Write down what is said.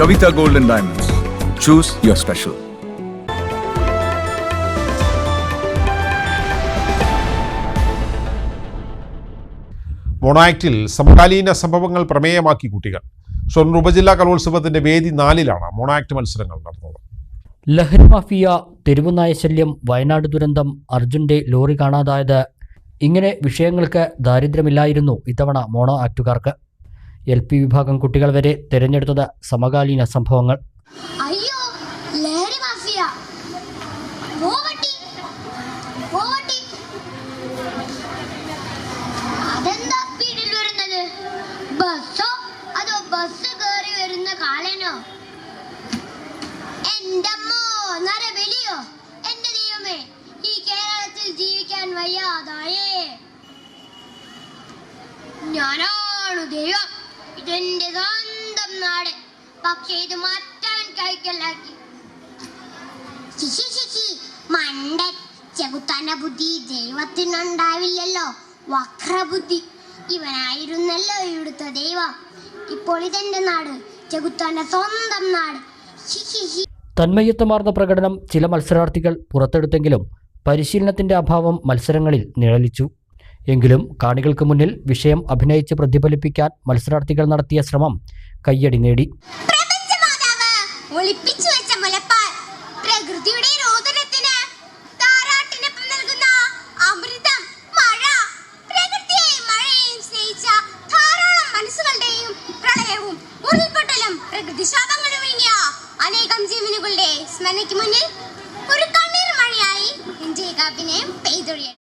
Kavita Gold and Diamonds. Choose your special. മൊണാക്റ്റിൽ സമകാലീന സംഭവങ്ങൾ പ്രമേയമാക്കി കുട്ടികൾ ഷൊർണൂർ ഉപജില്ലാ കലോത്സവത്തിന്റെ വേദി നാലിലാണ് മൊണാക്ട് മത്സരങ്ങൾ നടന്നത് ലഹരി മാഫിയ തെരുവുനായ ശല്യം വയനാട് ദുരന്തം അർജുന്റെ ലോറി കാണാതായത് ഇങ്ങനെ വിഷയങ്ങൾക്ക് ദാരിദ്ര്യമില്ലായിരുന്നു ഇത്തവണ മോണോ ആക്ടുകാർക്ക് എൽ പി വിഭാഗം കുട്ടികൾ വരെ തിരഞ്ഞെടുത്തത് സമകാലീന സംഭവങ്ങൾ. അയ്യോ ലഹരി മാഫിയ. ജീവിക്കാൻ വയ്യാതായേ. ഞാനാണു ദൈവം. ഇതെന്റെ സ്വന്തം നാട്. പക്ഷേ ഇത് മറ്റവൻ കൈക്കലാക്കി. ശിശി ശിശി മണ്ടൻ ചെകുത്താന ബുദ്ധി ദൈവത്തിനുണ്ടാവില്ലല്ലോ. വക്രബുദ്ധി. ഇവനായിരുന്നല്ലോ ഇവിടുത്തെ ദൈവം. ഇപ്പോൾ ഇതെന്റെ നാട് ചെകുത്താന്റെ സ്വന്തം നാട്. തന്മയത്വമാർന്ന പ്രകടനം ചില മത്സരാർത്ഥികൾ പുറത്തെടുത്തെങ്കിലും പരിശീലനത്തിന്റെ അഭാവം മത്സരങ്ങളിൽ നിഴലിച്ചു. എങ്കിലും കാണികൾക്ക് മുന്നിൽ വിഷയം അഭിനയിച്ച് പ്രതിഫലിപ്പിക്കാൻ മത്സരാർത്ഥികൾ നടത്തിയ ശ്രമം കയ്യടി നേടി. ജീവനുകളുടെ സ്മരണയ്ക്ക് മുന്നിൽ ഒരു കണ്ണീർ മഴയായി ഇന്ത്യ കാപ്പിനെ പെയ്തൊഴിയട്ടെ.